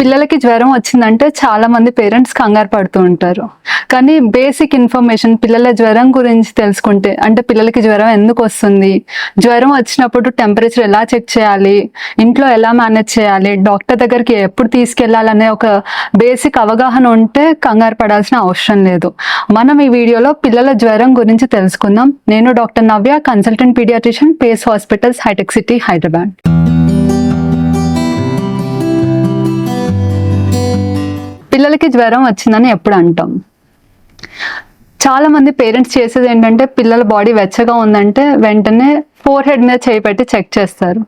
పిల్లలకి జ్వరం వచ్చిందంటే చాలా మంది పేరెంట్స్ కంగారు పడుతూ ఉంటారు. కానీ బేసిక్ ఇన్ఫర్మేషన్ పిల్లల జ్వరం గురించి తెలుసుకుంటే అంటే పిల్లలకి జ్వరం ఎందుకు వస్తుంది? జ్వరం వచ్చినప్పుడు టెంపరేచర్ ఎలా చెక్ చేయాలి? ఇంట్లో ఎలా మేనేజ్ చేయాలి? డాక్టర్ దగ్గరికి ఎప్పుడు తీసుకెళ్ళాలనే ఒక బేసిక్ అవగాహన ఉంటే కంగారు పడాల్సిన అవసరం లేదు. మనం ఈ వీడియోలో పిల్లల జ్వరం గురించి తెలుసుకుందాం. నేను doctor Navya consultant pediatrician Pace hospitals Hitec city Hyderabad పిల్లలకి జ్వరం వచ్చిందని ఎప్పుడు అంటాం. చాలా మంది పేరెంట్స్ చేసేది ఏంటంటే పిల్లల బాడీ వెచ్చగా ఉందంటే వెంటనే ఫోర్ హెడ్ మీద చేయి పెట్టి చెక్ చేస్తారు.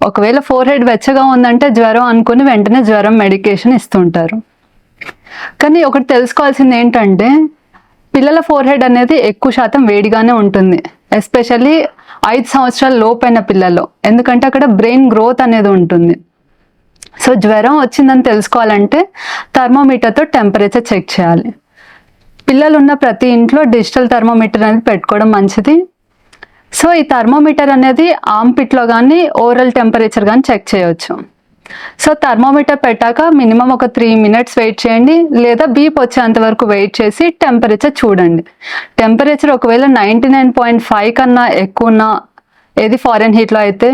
ఒకవేళ ఫోర్ హెడ్ వెచ్చగా ఉందంటే జ్వరం అనుకుని వెంటనే జ్వరం మెడికేషన్ ఇస్తుంటారు. కానీ ఒకటి తెలుసుకోవాల్సింది ఏంటంటే పిల్లల ఫోర్ హెడ్ అనేది ఎక్కువ శాతం వేడిగానే ఉంటుంది. ఎస్పెషల్లీ ఐదు సంవత్సరాల లోపైన పిల్లలు ఎందుకంటే అక్కడ బ్రెయిన్ గ్రోత్ అనేది ఉంటుంది. సో జ్వరం వచ్చిందని తెలుసుకోవాలంటే థర్మోమీటర్తో టెంపరేచర్ చెక్ చేయాలి. పిల్లలు ఉన్న ప్రతి ఇంట్లో డిజిటల్ థర్మోమీటర్ అనేది పెట్టుకోవడం మంచిది. సో ఈ థర్మోమీటర్ అనేది ఆమ్ పిట్లో కానీ ఓరల్ టెంపరేచర్ కానీ చెక్ చేయొచ్చు. సో థర్మోమీటర్ పెట్టాక మినిమం ఒక త్రీ మినిట్స్ వెయిట్ చేయండి. లేదా బీప్ వచ్చేంత వరకు వెయిట్ చేసి టెంపరేచర్ చూడండి. టెంపరేచర్ ఒకవేళ నైంటీ నైన్ పాయింట్ ఫైవ్ కన్నా ఎక్కువ ఏది ఫారెన్ హీట్లో అయితే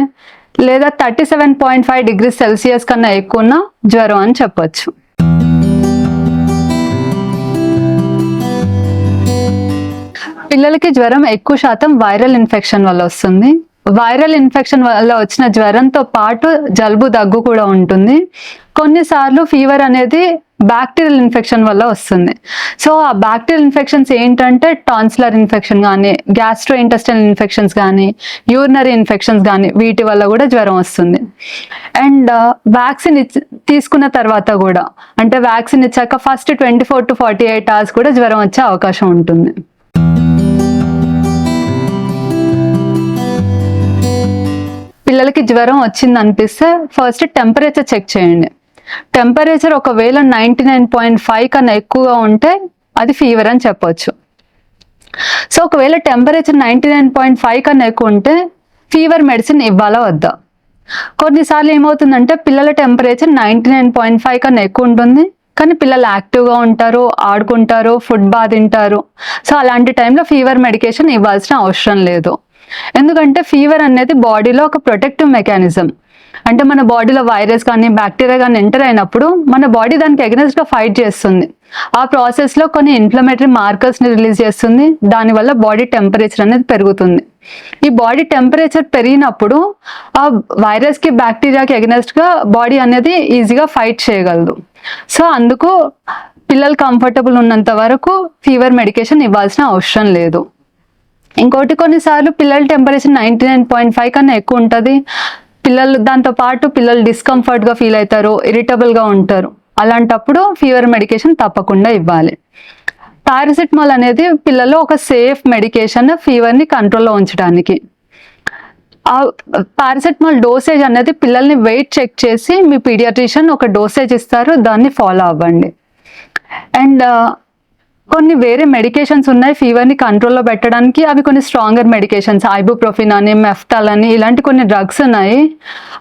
లేదా thirty seven point five degree celsius కన్నా ఎక్కువ ఉన్న జ్వరం అని చెప్పొచ్చు. పిల్లలకి జ్వరం ఎక్కువ శాతం వైరల్ ఇన్ఫెక్షన్ వల్ల వస్తుంది. వైరల్ ఇన్ఫెక్షన్ వల్ల వచ్చిన జ్వరంతో పాటు జలుబు దగ్గు కూడా ఉంటుంది. కొన్నిసార్లు ఫీవర్ అనేది బ్యాక్టీరియల్ ఇన్ఫెక్షన్ వల్ల వస్తుంది. సో ఆ బ్యాక్టీరియల్ ఇన్ఫెక్షన్స్ ఏంటంటే టాన్సిలర్ ఇన్ఫెక్షన్ కానీ గ్యాస్ట్రో ఇంటెస్టైనల్ ఇన్ఫెక్షన్స్ కానీ యూరినరీ ఇన్ఫెక్షన్స్ కానీ వీటి వల్ల కూడా జ్వరం వస్తుంది. అండ్ uh, వ్యాక్సిన్ తీసుకున్న తర్వాత కూడా అంటే వ్యాక్సిన్ ఇచ్చాక first twenty four to forty eight hours కూడా జ్వరం వచ్చే అవకాశం ఉంటుంది. పిల్లలకి జ్వరం వచ్చింది అనిపిస్తే ఫస్ట్ టెంపరేచర్ చెక్ చేయండి. టెంపరేచర్ ఒకవేళ నైంటీ నైన్ పాయింట్ ఫైవ్ కన్నా ఎక్కువగా ఉంటే అది ఫీవర్ అని చెప్పొచ్చు. సో ఒకవేళ temperature ninety nine point five కన్నా ఎక్కువ ఉంటే ఫీవర్ మెడిసిన్ ఇవ్వాలా వద్దా? కొన్నిసార్లు ఏమవుతుందంటే పిల్లల temperature ninety nine point five కన్నా ఎక్కువ ఉంటుంది కానీ పిల్లలు యాక్టివ్గా ఉంటారు ఆడుకుంటారు ఫుడ్ బాగా తింటారు. సో అలాంటి టైంలో ఫీవర్ మెడికేషన్ ఇవ్వాల్సిన అవసరం లేదు. ఎందుకంటే ఫీవర్ అనేది బాడీలో ఒక ప్రొటెక్టివ్ మెకానిజం అంటే మన బాడీలో వైరస్ కానీ బ్యాక్టీరియా కానీ ఎంటర్ అయినప్పుడు మన బాడీ దానికి అగెనెస్ట్గా ఫైట్ చేస్తుంది. ఆ ప్రాసెస్లో కొన్ని ఇన్ఫ్లమేటరీ మార్కర్స్ని రిలీజ్ చేస్తుంది. దానివల్ల బాడీ టెంపరేచర్ అనేది పెరుగుతుంది. ఈ బాడీ టెంపరేచర్ పెరిగినప్పుడు ఆ వైరస్కి బ్యాక్టీరియాకి అగెనెస్ట్గా బాడీ అనేది ఈజీగా ఫైట్ చేయగలదు. సో అందుకు పిల్లలు కంఫర్టబుల్ ఉన్నంత వరకు ఫీవర్ మెడికేషన్ ఇవ్వాల్సిన అవసరం లేదు. ఇంకోటి కొన్నిసార్లు పిల్లల temperature ninety nine point five కన్నా ఎక్కువ ఉంటుంది. పిల్లలు దాంతో పాటు పిల్లలు డిస్కంఫర్ట్గా ఫీల్ అవుతారు ఇరిటబుల్గా ఉంటారు. అలాంటప్పుడు ఫీవర్ మెడికేషన్ తప్పకుండా ఇవ్వాలి. పారాసిటమాల్ అనేది పిల్లల్లో ఒక సేఫ్ మెడికేషన్ ఫీవర్ని కంట్రోల్లో ఉంచడానికి. ఆ పారాసెటమాల్ డోసేజ్ అనేది పిల్లల్ని వెయిట్ చెక్ చేసి మీ పీడియాట్రిషియన్ ఒక డోసేజ్ ఇస్తారు దాన్ని ఫాలో అవ్వండి. అండ్ కొన్ని వేరే మెడికేషన్స్ ఉన్నాయి. ఫీవర్ని కంట్రోల్లో పెట్టడానికి అవి కొన్ని స్ట్రాంగర్ మెడికేషన్స్ ఐబుప్రోఫిన్ అని మెఫ్టాల్ అని ఇలాంటి కొన్ని డ్రగ్స్ ఉన్నాయి.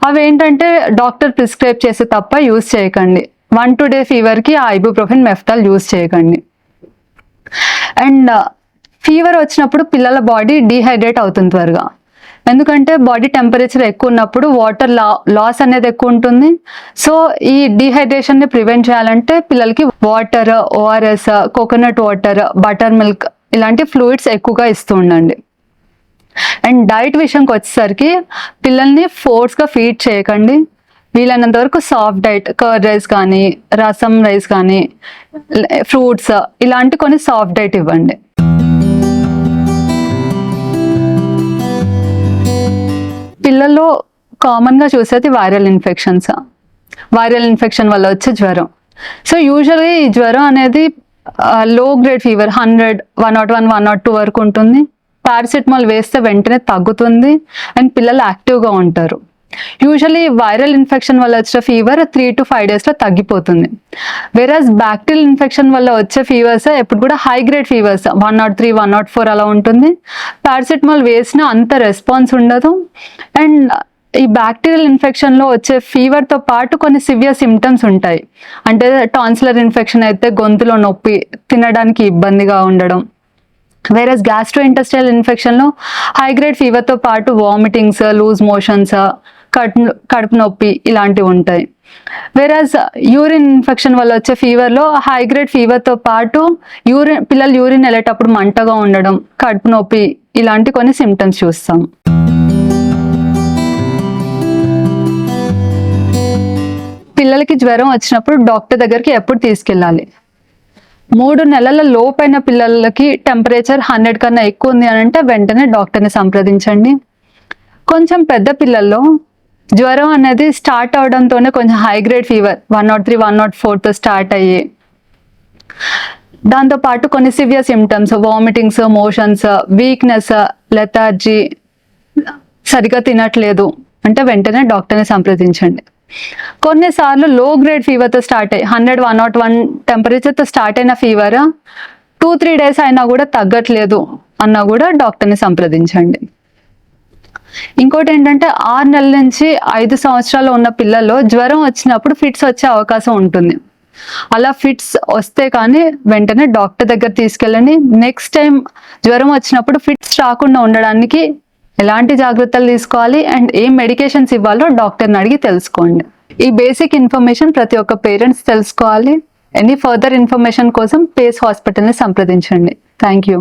అవి ఏంటంటే డాక్టర్ ప్రిస్క్రైబ్ చేసి తప్ప యూస్ చేయకండి. వన్ టు డే ఫీవర్కి ఆ ఐబుప్రోఫిన్ మెఫ్తాల్ యూజ్ చేయకండి. అండ్ ఫీవర్ uh, వచ్చినప్పుడు పిల్లల బాడీ డీహైడ్రేట్ అవుతుంది త్వరగా. ఎందుకంటే బాడీ టెంపరేచర్ ఎక్కువ ఉన్నప్పుడు వాటర్ లా లాస్ అనేది ఎక్కువ ఉంటుంది. సో ఈ డీహైడ్రేషన్ని ప్రివెంట్ చేయాలంటే పిల్లలకి water ORS coconut water buttermilk ఇలాంటి ఫ్లూయిడ్స్ ఎక్కువగా ఇస్తూ ఉండండి. అండ్ డైట్ విషయంకి వచ్చేసరికి పిల్లల్ని ఫోర్స్గా ఫీడ్ చేయకండి. వీలైనంత వరకు సాఫ్ట్ డైట్ కర్డ్ రైస్ కానీ రసం రైస్ కానీ ఫ్రూట్స్ ఇలాంటి కొన్ని సాఫ్ట్ డైట్ ఇవ్వండి. కామన్గా చూసేది వైరల్ ఇన్ఫెక్షన్స్ వైరల్ ఇన్ఫెక్షన్ వల్ల వచ్చే జ్వరం. సో యూజువల్గా ఈ జ్వరం అనేది low grade fever hundred one nought one one nought two వరకు ఉంటుంది. పారాసిటమాల్ వేస్తే వెంటనే తగ్గుతుంది. అండ్ పిల్లలు యాక్టివ్గా ఉంటారు. యూజువలీ వైరల్ ఇన్ఫెక్షన్ వల్ల వచ్చే ఫీవర్ త్రీ టు ఫైవ్ డేస్లో తగ్గిపోతుంది. వేరాజ్ బ్యాక్టీరియల్ ఇన్ఫెక్షన్ వల్ల వచ్చే ఫీవర్స్ ఎప్పుడు కూడా high grade fevers one nought three one nought four అలా ఉంటుంది. పారాసిటమాల్ వేసిన అంత రెస్పాన్స్ ఉండదు. అండ్ ఈ బ్యాక్టీరియల్ ఇన్ఫెక్షన్లో వచ్చే ఫీవర్తో పాటు కొన్ని సివియర్ సిమ్టమ్స్ ఉంటాయి. అంటే టాన్సిలర్ ఇన్ఫెక్షన్ అయితే గొంతులో నొప్పి తినడానికి ఇబ్బందిగా ఉండడం. వేరస్ గ్యాస్ట్రో ఇంటెస్టైల్ ఇన్ఫెక్షన్లో హైగ్రేడ్ ఫీవర్తో పాటు వామిటింగ్స్ లూజ్ మోషన్స్ కడుపు కడుపు నొప్పి ఇలాంటివి ఉంటాయి. వేరాజ్ యూరిన్ ఇన్ఫెక్షన్ వల్ల వచ్చే ఫీవర్లో హైగ్రేడ్ ఫీవర్తో పాటు యూరిన్ పిల్లలు యూరిన్ వెళ్ళేటప్పుడు మంటగా ఉండడం కడుపు నొప్పి ఇలాంటి కొన్ని సిమ్టమ్స్ చూస్తాం. పిల్లలకి జ్వరం వచ్చినప్పుడు డాక్టర్ దగ్గరికి ఎప్పుడు తీసుకెళ్ళాలి? మూడు నెలల లోపైన పిల్లలకి టెంపరేచర్ హండ్రెడ్ కన్నా ఎక్కువ ఉంది అని అంటే వెంటనే డాక్టర్ని సంప్రదించండి. కొంచెం పెద్ద పిల్లల్లో జ్వరం అనేది స్టార్ట్ అవడంతోనే కొంచెం high grade fever one naught three one naught ఫోర్తో start అయ్యి. దాంతో పాటు కొన్ని severe symptoms vomitings motions weakness lethargy సరిగా తినట్లేదు అంటే వెంటనే డాక్టర్ని సంప్రదించండి. కొన్నిసార్లు లో గ్రేడ్ ఫీవర్తో స్టార్ట్ అయ్యి హండ్రెడ్ వన్ నాట్ వన్ టెంపరేచర్తో స్టార్ట్ అయిన ఫీవర్ టూ త్రీ డేస్ అయినా కూడా తగ్గట్లేదు అన్నా కూడా డాక్టర్ని సంప్రదించండి. ఇంకోటి ఏంటంటే ఆరు నెలల నుంచి ఐదు సంవత్సరాలు ఉన్న పిల్లల్లో జ్వరం వచ్చినప్పుడు ఫిట్స్ వచ్చే అవకాశం ఉంటుంది. అలా ఫిట్స్ వస్తే కానీ వెంటనే డాక్టర్ దగ్గర తీసుకెళ్ళండి. నెక్స్ట్ టైం జ్వరం వచ్చినప్పుడు ఫిట్స్ రాకుండా ఉండడానికి ఎలాంటి జాగ్రత్తలు తీసుకోవాలి అండ్ ఏం మెడికేషన్స్ ఇవ్వాలో డాక్టర్ని అడిగి తెలుసుకోండి. ఈ బేసిక్ ఇన్ఫర్మేషన్ ప్రతి ఒక్క పేరెంట్స్ తెలుసుకోవాలి. ఎనీ ఫర్దర్ ఇన్ఫర్మేషన్ కోసం పేస్ హాస్పిటల్ని సంప్రదించండి. Thank you